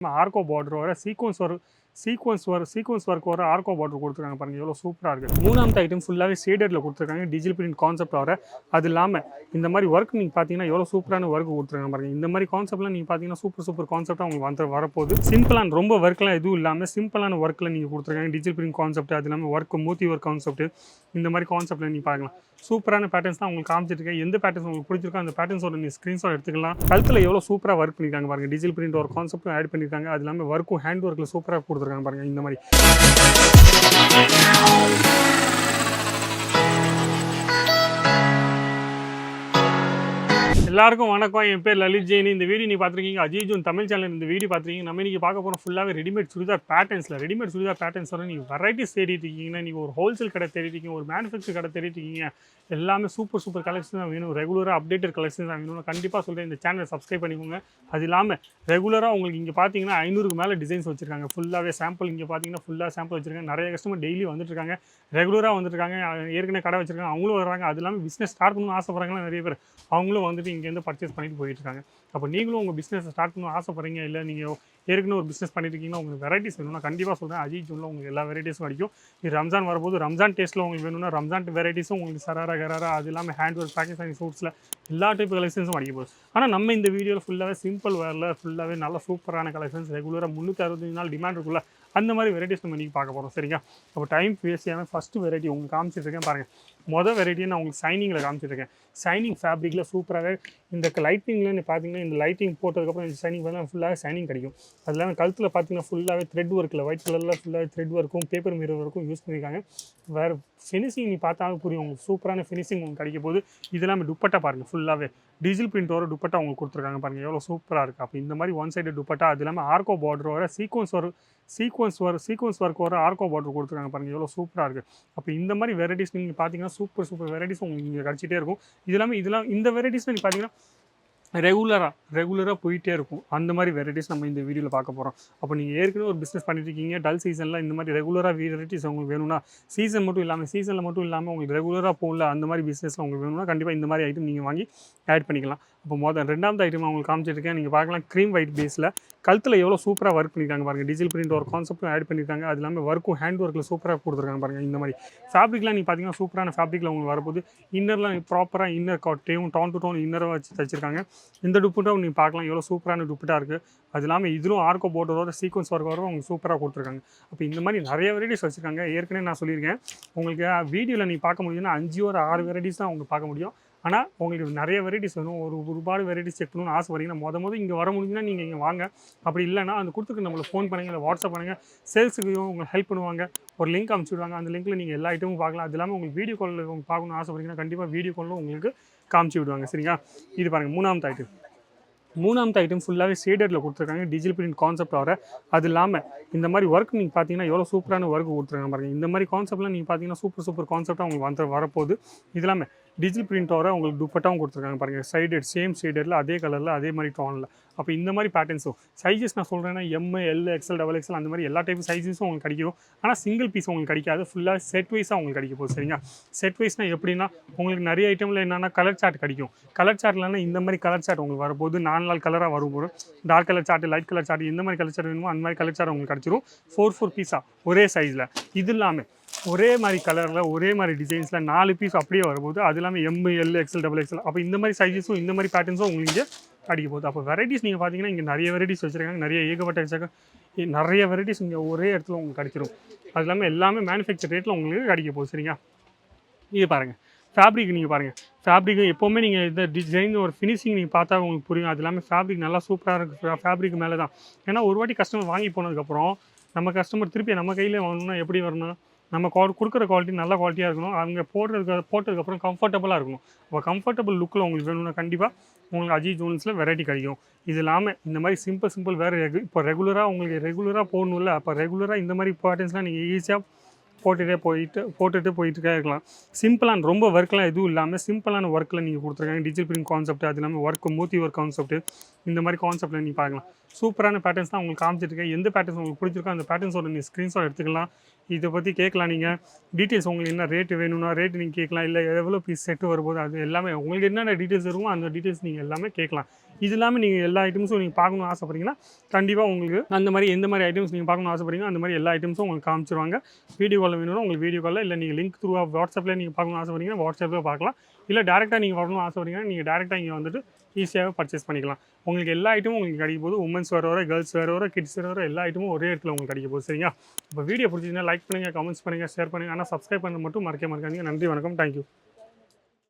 ஆர்கோ border வர sequence வர sequence வர சீக்வன்ஸ் ஒர்க் வர ஆர்கோ பார்டர் கொடுத்துருக்காங்க பாருங்க. எவ்வளோ சூப்பராக இருக்குது மூணாவது ஐட்டம் ஃபுல்லாகவே ஷேடரில் கொடுத்துருக்காங்க. டிஜிட்டல் பிரிண்ட் கான்செப்ட் வர. அது இல்லாமல் இந்த மாதிரி ஒர்க் நீங்கள் பார்த்தீங்கன்னா எவ்வளோ சூப்பரான ஒர்க் கொடுத்துருக்காங்க பாருங்க. இந்த மாதிரி கான்செப்ட்லாம் நீங்கள் பார்த்தீங்கன்னா சூப்பர் சூப்பர் கான்செப்டாக உங்களுக்கு வந்து வரப்போகுது. சிம்பிளான ரொம்ப ஒர்க்லாம் எதுவும் இல்லாமல் சிம்பிளான ஒர்க்கில் நீங்கள் கொடுத்துருக்காங்க. டிஜிட்டல் பிரிண்ட் கான்செப்ட் அது இல்லாமல் ஒர்க் மூத்தி ஒர்க் கான்செப்ட் இந்த மாதிரி கான்செப்ட்டில் நீங்கள் பார்க்கலாம் சூப்பரான பேட்டர்ன்ஸ் தான் உங்களுக்கு காமிச்சிருக்கேன் எந்த பேட்டர்ஸ் உங்களுக்கு பிடிச்சிருக்கோ அந்த பேட்டர்ன்ஸோட நீங்கள் ஸ்க்ரீன்ஷாட் எடுத்துக்கலாம். கழுத்தில் எவ்வளோ சூப்பராக ஒர்க் பண்ணியிருக்காங்க பாருங்க. டிஜிட்டல் பிரிண்ட் ஒரு கான்செப்ட்டும் ஆட் பண்ணியிருக்காங்க அது இல்லாமல் ஒர்க்கும் ஹேண்ட் ஒர்க்கில் சூப்பராக கொடுத்துருக்காங்க. பாருங்க இந்த மாதிரி எல்லாருக்கும் வணக்கம். என் பேர் லலித் ஜெயின். இந்த வீடியோ நீ பார்த்துருக்கீங்க அஜய் தமிழ் சேனல் இந்த வீடியோ பார்த்துருக்கீங்க. நம்ம இன்னைக்கு பார்க்க போகிறோம் ஃபுல்லாகவே ரெடிமேட் சுடிதார் பேட்டர்ன்ஸில் ரெடிமேட் சுடிதார் பேட்டர்ன்ஸ் வர நீங்கள் வெரைட்டிஸ் தேடிட்டு இருக்கீங்கன்னா நீங்கள் ஒரு ஹோல்சேல் கடை தேடிட்டு இருக்கீங்க ஒரு மேனுஃபேக்சர் கடை தேடிட்டு இருக்கீங்க. எல்லாமே சூப்பர் சூப்பர் கலெக்ஷன் தான் வேணும். ரெகுலராக அப்டேட்டட் கலெக்ஷன் தான் வேணும் கண்டிப்பாக சொல்கிறேன் இந்த சேனலை சப்ஸ்கிரைப் பண்ணிக்கோங்க. அது இல்லாமல் ரெகுலராக உங்களுக்கு இங்கே பார்த்தீங்கன்னா ஐநூறுக்கு மேலே டிசைன்ஸ் வச்சிருக்காங்க. ஃபுல்லாகவே சாம்பிள் இங்கே பார்த்தீங்கன்னா ஃபுல்லாக சாம்பிள் வச்சிருக்காங்க. நிறைய கஸ்டமர் டெய்லி வந்துட்டு இருக்காங்க. ரெகுலராக வந்துருக்காங்க ஏற்கனவே கடை வச்சிருக்காங்க. அவங்களும் வர்றாங்க. அது இல்லாமல் பிஸ்னஸ் ஸ்டார்ட் பண்ணணும்னு ஆசைப்படுறாங்களா நிறைய பேர். அவங்களும் வந்து வந்துட்டு இங்கேருந்து பர்ச்சேஸ் பண்ணிட்டு போயிட்டு இருக்காங்க அப்போ நீங்களும் உங்கள் பிஸ்னஸ் ஸ்டார்ட் பண்ணணும் ஆசைப்படுறீங்க? இல்லை நீங்கள் ஏற்கனவே ஒரு பிஸ்னஸ் பண்ணிட்டு இருக்கீங்கன்னா உங்களுக்கு வெரைட்டிஸ் வேணும்னா கண்டிப்பாக சொல்கிறேன் அஜய் ஜூனில் உங்களுக்கு எல்லா வெரைட்டிஸும் கிடைக்கும் இது ரம்ஜான் வரும்போது ரம்ஜான் டேஸ்ட்டில் உங்களுக்கு வேணும்னா ரம்ஜான் வெரைட்டிஸும் உங்களுக்கு சராரா கராரா அது இல்லாமல் ஹேண்ட் ஒர்க் பாகிஸ்தானி சூட்ஸில் எல்லா டைப் கலெக்ஷன்ஸும் அடிக்க போகுது. ஆனால் நம்ம இந்த வீடியோவில் ஃபுல்லாகவே சிம்பிள் வேரில் ஃபுல்லாகவே நல்ல சூப்பரான கலெக்ஷன்ஸ் ரெகுலராக முந்நூற்றி அறுபத்தஞ்சு நாள் டிமாண்ட் இருக்குல்ல அந்த மாதிரி வெரைட்டிஸ் நம்ம இன்றைக்கி பார்க்க போகிறோம் சரிங்க அப்போ டைம் வேஸ்டியான ஃபஸ்ட்டு வெரைட்டி உங்களுக்கு காமிச்சிட்ருக்கேன் பாருங்கள் மொதல் வெரைட்டியை நான் உங்களுக்கு சைனிங்கில் காமிச்சிட்ருக்கேன் சைனிங் ஃபேப்ரிக்கில் சூப்பராகவே இந்த லைட்டிங்கில் பார்த்தீங்கன்னா இந்த லைட்டிங் போட்டதுக்கப்புறம் இந்த சைனிங் வந்து ஃபுல்லாக சைனிங் கிடைக்கும். அது இல்லாமல் கழுத்தில் பார்த்தீங்கன்னா ஃபுல்லாகவே த்ரெட் ஒர்க்கில் ஒயிட் கலரில் ஃபுல்லாக த்ரெட் ஒர்க்கும் பேப்பர் மிரர் ஒர்க்கும் யூஸ் பண்ணியிருக்காங்க வேறு ஃபினிஷிங் நீ பார்த்தாலும் புரியும். உங்களுக்கு சூப்பரான ஃபினிஷிங் உங்களுக்கு கிடைக்க போது இதெல்லாமே துப்பட்டா பாருங்கள் ஃபுல்லாகவே டீசல் பிரிண்ட் துப்பட்டா உங்களுக்கு கொடுத்துருக்காங்க பாருங்கள் எவ்வளோ சூப்பராக இருக்குது அப்போ இந்த மாதிரி ஒன் சைடு துப்பட்டா அது இல்லாமல் ஆர்கோ பார்டரோட சீக்வன்ஸ் வர சீக்வன்ஸ் வர சீக்வன்ஸ் ஒர்க் வர ஆர்கோ பார்டர் கொடுத்துருக்காங்க பாருங்கள் எவ்வளோ சூப்பராக இருக்குது அப்போ இந்த மாதிரி வெரைட்டிஸ் நீங்கள் பார்த்தீங்கன்னா சூப்பர் சூப்பர் வெரைட்டிஸ் உங்களுக்கு இங்கே கிடச்சிட்டே இருக்கும். இது இல்லாமல் இதெல்லாம் இந்த வெரைட்டிஸ் நீங்கள் பார்த்தீங்கன்னா ரெகுலராக ரெகுலராக போயிட்டே இருக்கும். அந்த மாதிரி வெரைட்டிஸ் நம்ம இந்த வீடியோவில் பார்க்க போகிறோம் அப்போ நீங்கள் ஏற்கனவே ஒரு பிஸ்னஸ் பண்ணிட்டு இருக்கீங்க டல் சீசனில் இந்த மாதிரி ரெகுலராக வெரைட்டிஸ் உங்களுக்கு வேணும்னா சீசன் மட்டும் இல்லாமல் சீசனில் மட்டும் இல்லாமல் உங்களுக்கு ரெகுலராக போகல அந்த மாதிரி பிஸ்னஸில் உங்களுக்கு வேணும்னா கண்டிப்பாக இந்த மாதிரி ஐட்டம் நீங்கள் வாங்கி ஆட் பண்ணிக்கலாம். அப்போ மொதல் ரெண்டாவது ஐட்டம் உங்களுக்கு காமிச்சிருக்கேன். நீங்கள் பார்க்கலாம் க்ரீம் ஒயிட் பேஸில் கழுத்தில் எவ்வளோ சூப்பராக ஒர்க் பண்ணியிருக்காங்க பாருங்கள் டிஜிட்டல் பிரிண்ட் ஒரு கான்செப்ட்டும் ஆட் பண்ணியிருக்காங்க அது இல்லாமல் ஒர்க்கும் ஹேண்ட் ஒர்க்கில் சூப்பராக கொடுத்துருக்காங்க பாருங்கள் இந்த மாதிரி. ஃபேப்ரிக்லாம் நீங்கள் பார்த்தீங்கன்னா சூப்பரான ஃபேப்ரிக்கில் உங்களுக்கு வரப்போது இன்னர்லாம் ப்ராப்பராக இன்னர் காட்டையும் டவுன் டு டவுன் இன்னரை வச்சு தச்சிருக்காங்க. இந்த துப்பட்டா நீங்கள் பார்க்கலாம் எவ்வளோ சூப்பரான துப்பட்டா இருக்குது அது இல்லாமல் இதிலும் ஆர்கோ போட்டதோட சீக்வன்ஸ் ஒர்க் வரும் உங்களுக்கு சூப்பராக கொடுத்துருக்காங்க. அப்போ இந்த மாதிரி நிறைய வெரைட்டிஸ் வச்சுருக்காங்க. ஏற்கனவே நான் சொல்லியிருக்கேன். உங்களுக்கு வீடியோவில் நீங்கள் பார்க்க முடியுதுன்னா அஞ்சு ஒரு ஆறு வெரைட்டிஸ் தான் உங்களுக்கு பார்க்க முடியும். ஆனால் உங்களுக்கு நிறைய வெரைட்டிஸ் வேணும். ஒரு ஒருபாடு வெரைட்டிஸ் செக் பண்ணணும்னு வரீங்கன்னா மொத மொதல் இங்கே வர முடிஞ்சுன்னா நீங்கள் இங்கே வாங்க. அப்படி இல்லைன்னா அந்த கொடுத்துக்கு நம்மளை ஃபோன் பண்ணுங்கள் இல்லை வாட்ஸ்அப் பண்ணுங்கள் சேல்ஸுக்கு உங்களுக்கு ஹெல்ப் பண்ணுவாங்க. ஒரு லிங்க் அனுப்பிச்சி விடுவாங்க. அந்த லிங்க்கில் நீங்கள் எல்லா ஐட்டமும் பார்க்கலாம். அது இல்லாமல் உங்களுக்கு வீடியோ காலில் உங்களுக்கு பார்க்கணும்னு ஆசைப்படுறீங்கன்னா கண்டிப்பாக வீடியோ காலில் உங்களுக்கு காமிச்சு விடுவாங்க. சரிங்களா? இது பாருங்கள் மூணாவது ஐட்டம் மூணாவது ஐட்டம் ஃபுல்லாகவே ஷேடரில் கொடுத்துருக்காங்க. டிஜிட்டல் பிரிண்ட் கான்செப்ட் வர அது இல்லாமல் இந்த மாதிரி ஒர்க் நீங்கள் பார்த்தீங்கன்னா எவ்வளோ சூப்பரான ஒர்க் கொடுத்துருக்காங்க பாருங்கள் இந்த மாதிரி கான்செப்ட்லாம் நீங்கள் பார்த்தீங்கன்னா சூப்பர் சூப்பர் கான்செப்டாக உங்களுக்கு வந்து வரப்போகுது. இது இல்லாமல் டிஜிட்டல் பிரிண்ட் வர உங்களுக்கு துப்பட்டாவும் கொடுத்துருக்காங்க பாருங்கள் சைடட் சேம் ஷேடரில் அதே கலரில் அதே மாதிரி டோனில் அப்போ இந்த மாதிரி பேட்டர்ன்ஸும் சைஸஸ் நான் சொல்கிறேன்னா M L XL double XL அந்த மாதிரி எல்லா டைப் சைஸஸும் உங்களுக்கு கிடைக்கும். ஆனால் சிங்கிள் பீஸ் உங்களுக்கு கிடைக்காது. ஃபுல்லாக செட் வைஸாக உங்களுக்கு கிடைக்க போகுது சரிங்களா? செட் வைஸ்னால் எப்படின்னா உங்களுக்கு நிறைய ஐட்டமில் என்னென்னா கலர் சார்ட் கிடைக்கும். கலர் சார்ட்லன்னா இந்த மாதிரி கலர் சார்ட் உங்களுக்கு வரும்போது நாலு நாள் கலராக வரும்போது dark colour chart light colour chart எந்த மாதிரி கலர் சார்ட் வேணுமோ அந்த மாதிரி கலர் சார்ட் உங்களுக்கு கிடச்சிரும். ஃபோர் ஃபோர் பீஸாக ஒரே சைஸில் இது இல்லாமல் ஒரே மாதிரி கலரில் ஒரே மாதிரி டிசைன்ஸில் நாலு பீஸ் அப்படியே வரும்போது அது இல்லாமல் M L XL double XL அப்போ இந்த மாதிரி சைஸஸும் இந்த மாதிரி பேட்டர்ன்ஸும் உங்களுக்கு இங்கே அடிக்க போகுது. அப்போ வெரைட்டிஸ் நீங்கள் பார்த்தீங்கன்னா இங்கே நிறைய வெரைட்டிஸ் வச்சுருக்காங்க. நிறைய ஏகப்பட்ட வச்சாக்க நிறைய வெரைட்டிஸ் இங்கே ஒரே இடத்துல உங்களுக்கு கிடைச்சிரும். அது இல்லாமல் எல்லாமே மேனுஃபேக்சர் ரேட்டில் உங்களுக்கு கிடைக்க போகுது. சரிங்களா? இது பாருங்கள் ஃபேப்ரிக் நீங்கள் பாருங்கள் ஃபேப்ரிக் எப்போவுமே நீங்கள் இந்த டிசைன் ஒரு ஃபினிஷிங் நீங்கள் பார்த்தா உங்களுக்கு புரியும். அது இல்லாமல் ஃபேப்ரிக் நல்லா சூப்பராக இருக்குது ஃபேப்ரிக் மேலே தான் ஏன்னா ஒரு வாட்டி கஸ்டமர் வாங்கி போனதுக்கப்புறம் நம்ம கஸ்டமர் திருப்பி நம்ம கையில் வாங்கணும்னா எப்படி வரணும்? நம்ம குவா கொடுக்குற குவாலிட்டி நல்ல குவாலிட்டியாக இருக்கணும். அவங்க போடுறதுக்கு போட்டதுக்கப்புறம் கம்ஃபர்டபுளாக இருக்கணும். அப்போ கம்ஃபர்டபுள் லுக்கில் உங்களுக்கு வேணும்னா கண்டிப்பாக உங்களுக்கு அஜய் ஜோன்ஸில் வெரைட்டி கிடைக்கும். இது இல்லாமல் இந்த மாதிரி சிம்பிள் சிம்பிள் வேறு ரெகு இப்போ ரெகுலராக உங்களுக்கு ரெகுலராக போடணும்ல அப்போ ரெகுலராக இந்த மாதிரி பேட்டர்ன்ஸ்லாம் நீங்கள் ஈஸியாக போட்டுகிட்டே போயிட்டு போட்டுட்டு போயிட்டுருக்கே இருக்கலாம். சிம்பிளான ரொம்ப ஒர்க்லாம் எதுவும் இல்லாமல் சிம்பிளான ஒர்க்கில் நீங்கள் கொடுத்துருக்காங்க. டிஜிட்டல் பிரிண்ட் கான்செப்ட் அது இல்லாமல் ஒர்க் மூத்தி ஒர்க் கான்செப்ட் இந்த மாதிரி கான்செப்ட்டில் நீங்கள் பார்க்கலாம். சூப்பரான பேட்டர்ன்ஸ் தான் உங்களுக்கு காமிச்சிருக்கேன் எந்த பேட்டர்ன்ஸ் உங்களுக்கு பிடிச்சிருக்கோ அந்த பேட்டர்ன்ஸோட நீங்கள் ஸ்க்ரீன்ஷாட் எடுத்துக்கலாம். இதை பற்றி கேட்கலாம் நீங்கள் டீட்டெயில்ஸ் உங்களுக்கு என்ன ரேட்டு வேணும்னா ரேட்டு நீங்கள் கேட்கலாம். இல்லை எவ்வளோ பீஸ் செட்டு வரும்போது அது எல்லாமே உங்களுக்கு என்னென்ன டீட்டெயில்ஸ் இருக்குமோ அந்த டீட்டெயில்ஸ் நீங்கள் எல்லாமே கேட்கலாம். இது இல்லாமல் நீங்கள் எல்லா ஐட்டம்ஸும் நீங்கள் பார்க்கணும்னு ஆசைப்பட்றீங்கன்னா கண்டிப்பாக உங்களுக்கு அந்த மாதிரி எந்த மாதிரி ஐட்டம்ஸ் நீங்கள் பார்க்கணும்னு ஆசைப்பட்றீங்க அந்த மாதிரி எல்லா ஐட்டம்ஸும் உங்களுக்கு காமிச்சிருவாங்க. வீடியோ காலில் வேணும்னா உங்களுக்கு வீடியோ காலில் இல்லை நீங்கள் லிங்க் த்ரூவாக வாட்ஸ்அப்பில் நீங்கள் பார்க்கணும்னு ஆசைப்பட்றீங்கன்னா வாட்ஸ்அப்பில் பார்க்கலாம். இல்லை டேரெக்டாக நீங்கள் வரணும்னு ஆசைப்படுறீங்கன்னா நீங்கள் டேரெக்டாக இங்கே வந்துட்டு ஈஸியாக பர்ச்சேஸ் பண்ணிக்கலாம். உங்களுக்கு எல்லா ஐட்டமும் உங்களுக்கு கிடைக்க போது உமன்ஸ் வேறு வர கேர்ள்ஸ் வேறு வர கிட்ஸ் வேறு வர எல்லா ஐட்டமும் ஒரே இடத்துல உங்களுக்கு கிடைக்க போகுது. சரிங்களா? இப்போ வீடியோ பிடிச்சிங்கன்னா லைக் பண்ணுங்கள் கமெண்ட்ஸ் பண்ணுங்கள் ஷேர் பண்ணுங்கள் ஆனால் சப்ஸ்கிரைப் பண்ண மட்டும் மறக்க மறக்காதீங்க நன்றி வணக்கம். தேங்க்யூ